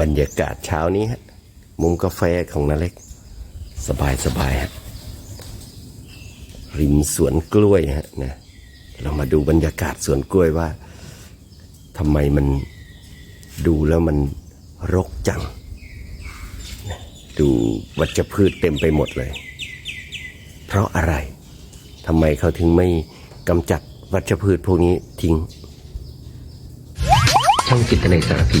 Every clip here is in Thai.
บรรยากาศเช้านี้ฮะ มุมกาแฟของนาเล็ก สบายสบายฮะ ริมสวนกล้วยฮะนะ เรามาดูบรรยากาศสวนกล้วยว่าทำไมมันดูแล้วมันรกจัง ดูวัชพืชเต็มไปหมดเลย เพราะอะไรทำไมเขาถึงไม่กำจัดวัชพืชพวกนี้ทิ้ง ช่องจิตในสารพี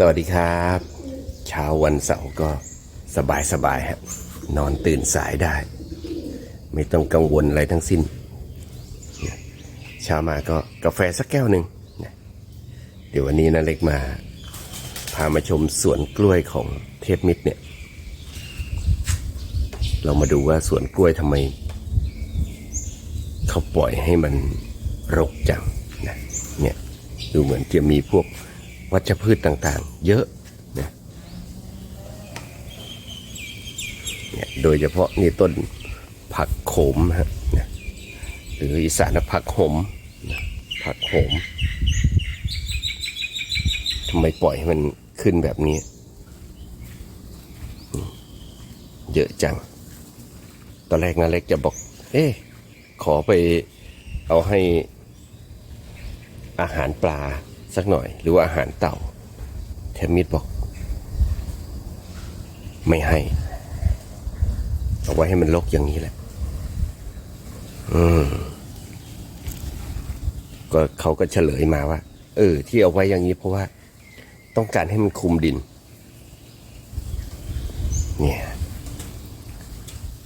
สวัสดีครับ เช้าวันเสาร์ก็สบายสบายฮะนอนตื่นสายได้ ไม่ต้องกังวลอะไรทั้งสิ้น เช้ามาก็กาแฟสักแก้วหนึ่งเดี๋ยววันนี้นะเล็กมา พามาชมสวนกล้วยของเทพมิตรเนี่ย เรามาดูว่าสวนกล้วยทำไม เขาปล่อยให้มันรกจังนะเนี่ยดูเหมือนจะมีพวก วัชพืชต่างๆ เยอะนะเนี่ยโดยเฉพาะนี่ต้นผักโขมฮะนะหรืออีสานผักโหมนะผักโขมทำไมปล่อยให้มันขึ้นแบบนี้ เยอะจัง ตอนแรกนาเล็กจะบอก เอ๊ะขอไปเอาให้อาหารปลา สักหน่อย หรือว่าอาหารเต่าเทมมิดบอก ไม่ให้ เอาไว้ให้มันลกอย่างนี้แหละ อืมก็เขาก็เฉลยมาว่า เออ ที่เอาไว้อย่างนี้เพราะว่า ต้องการให้มันคุมดิน เนี่ย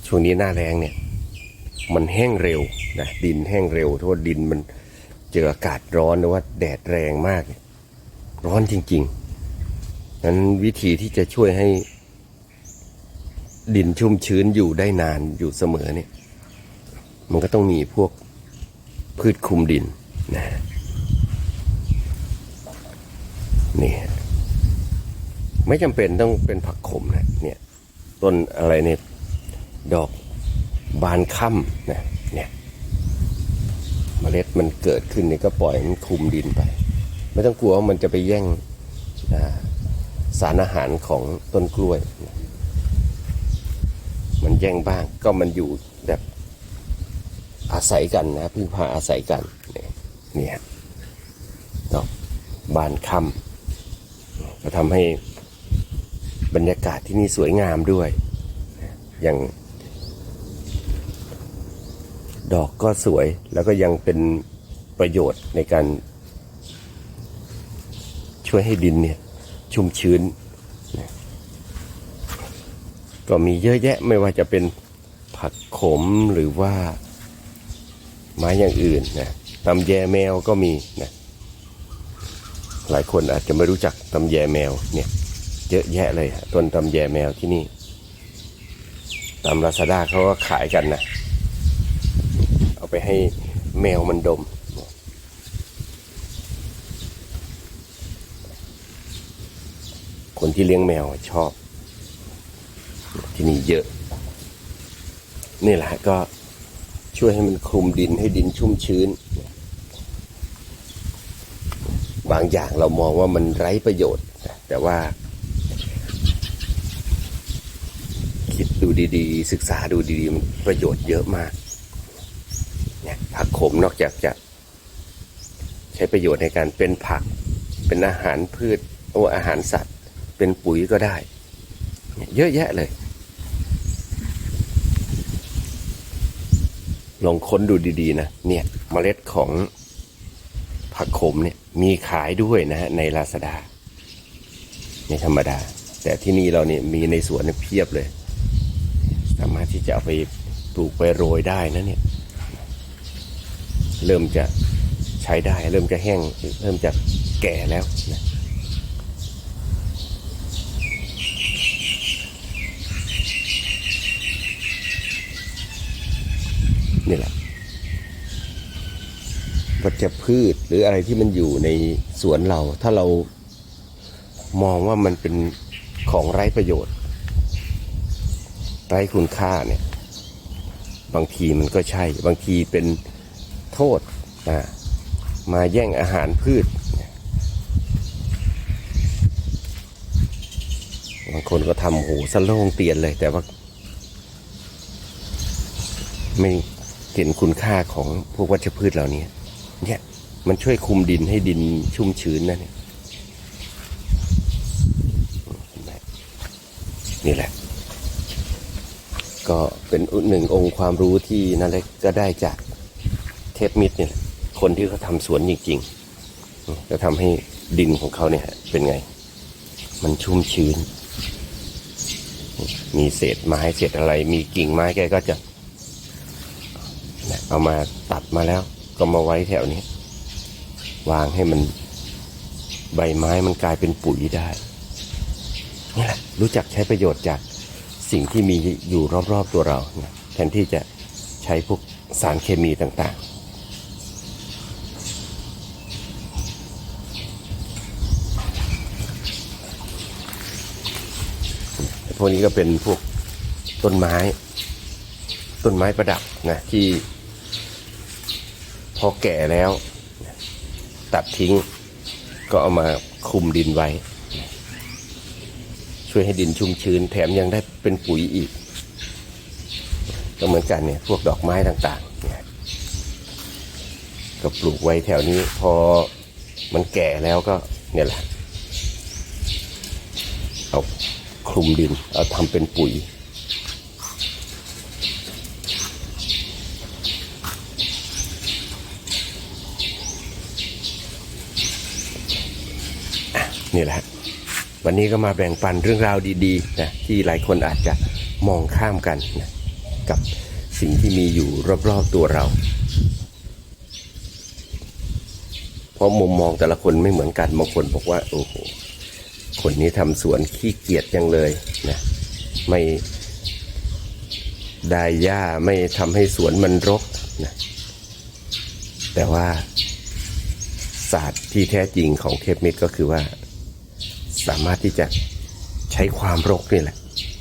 ช่วงนี้หน้าแรงเนี่ย มันแห้งเร็วนะดินแห้งเร็วเพราะว่าดินมัน เจออากาศร้อนหรือว่าแดดแรงมาก ร้อนจริงๆนั้นวิธีที่จะช่วยให้ดินชุ่มชื้นอยู่ได้นานอยู่เสมอเนี่ย มันก็ต้องมีพวกพืชคุมดินนะนี่ไม่จำเป็นต้องเป็นผักขมนะเนี่ย ต้นอะไรเนี่ย ดอกบานค่ำนะ เนี่ยเมล็ดมันเกิดขึ้นเนี่ยก็ปล่อยมันคุมดินไป ไม่ต้องกลัวว่ามันจะไปแย่งสารอาหารของต้นกล้วย มันแย่งบ้างก็มันอยู่แบบอาศัยกันนะพึ่งพาอาศัยกันเนี่ยนี่ยดอกบานค่ำก็ทำให้บรรยากาศที่นี่สวยงามด้วย อย่าง ดอกก็สวยแล้วก็ยังเป็นประโยชน์ในการ ช่วยให้ดินเนี่ยชุ่มชื้นนะก็มีเยอะแยะไม่ว่าจะเป็นผักขมหรือว่าไม้อย่างอื่นนะตำแยแมวก็มีนะหลายคนอาจจะไม่รู้จักตำแยแมวเนี่ยเยอะแยะเลยต้นตำแยแมวที่นี่ตามลาซาด้าเขาก็ขายกันนะ ไปให้แมวมันดม คนที่เลี้ยงแมวชอบ ที่นี่เยอะ นี่แหละก็ช่วยให้มันคลุมดินให้ดินชุ่มชื้น บางอย่างเรามองว่ามันไร้ประโยชน์ แต่ว่า คิดดูดีๆ ศึกษาดูดีๆ มันประโยชน์เยอะมาก ผักขมนอกจากจะใช้ประโยชน์ในการเป็นผัก เป็นอาหารพืชโอ้อาหารสัตว์ เป็นปุ๋ยก็ได้ เยอะแยะเลย ลองค้นดูดีๆนะเนี่ยเมล็ดของผักขมเนี่ยมีขายด้วยนะฮะในลาซาด้าไม่ธรรมดา แต่ที่นี่เราเนี่ยมีในสวนเนี่ยเพียบเลย สามารถที่จะเอาไปปลูกไปโรยได้นะเนี่ย เริ่มจะใช้ได้เริ่มจะแห้งเริ่มจะแก่แล้วนะนี่แหละวัชพืชหรืออะไรที่มันอยู่ในสวนเรา ถ้าเรามองว่ามันเป็นของไร้ประโยชน์ ไร้คุณค่าเนี่ย บางทีมันก็ใช่ บางทีเป็น โทษมาแย่งอาหารพืช บางคนก็ทำโหสโลงเตียนเลยแต่ว่า ไม่เห็นคุณค่าของพวกวัชพืชเหล่านี้เนี่ยมันช่วยคุมดินให้ดินชุ่มชื้นนะเนี่ยนี่แหละ ก็เป็นหนึ่งองค์ความรู้ที่นั่นเล็กก็ได้จาก ทปมิดเนี่ยคนที่เขาทำสวนจริงๆจะทำให้ดินของเขาเนี่ยเป็นไง มันชุ่มชื้น มีเศษไม้เศษอะไร มีกิ่งไม้แกก็จะเอามาตัดมาแล้ว ก็มาไว้แถวนี้ วางให้มันใบไม้มันกลายเป็นปุ๋ยได้นี่แหละรู้จักใช้ประโยชน์จากสิ่งที่มีอยู่รอบๆตัวเราแทนที่จะใช้พวกสารเคมีต่างๆ วกนี้ก็เป็นพวกต้นไม้ ต้นไม้ประดับนะที่พอแก่แล้ว ตัดทิ้งก็เอามาคลุมดินไว้ ช่วยให้ดินชุ่มชื้น แถมยังได้เป็นปุ๋ยอีก ก็เหมือนกันเนี่ยพวกดอกไม้ต่างๆเนี่ยก็ปลูกไว้แถวนี้พอมันแก่แล้วก็เนี่ยแหละเอา คลุมดินเอาทำเป็นปุ๋ย นี่แหละ วันนี้ก็มาแบ่งปันเรื่องราวดีๆนะที่หลายคนอาจจะมองข้ามกันนะกับสิ่งที่มีอยู่รอบๆตัวเรา เพราะมุมมองแต่ละคนไม่เหมือนกันบางคนบอกว่า โอ้โห คนนี้ทำสวนขี้เกียจจังเลยนะไม่ได้หญ้าไม่ทำให้สวนมันรกนะแต่ว่าศาสตร์ที่แท้จริงของเทพมิตรก็คือว่า สามารถที่จะใช้ความรกนี่แหละ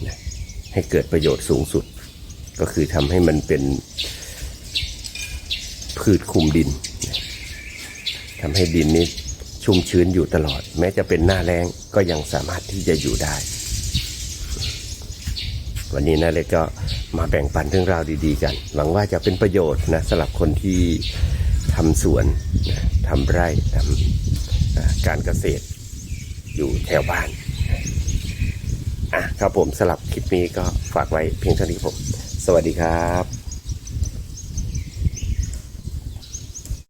นะให้เกิดประโยชน์สูงสุด ก็คือทำให้มันเป็นพืชคุมดินนะทำให้ดินนี้ ชุ่มชื้นอยู่ตลอด แม้จะเป็นหน้าแล้งก็ยังสามารถที่จะอยู่ได้ วันนี้นะเล็กก็มาแบ่งปันเรื่องราวดีๆกัน หวังว่าจะเป็นประโยชน์นะสำหรับคนที่ทำสวนทำไร่ทำการเกษตรอยู่แถวบ้านอะครับผมสลับคลิปนี้ก็ฝากไว้เพียงเท่านี้ผม สวัสดีครับ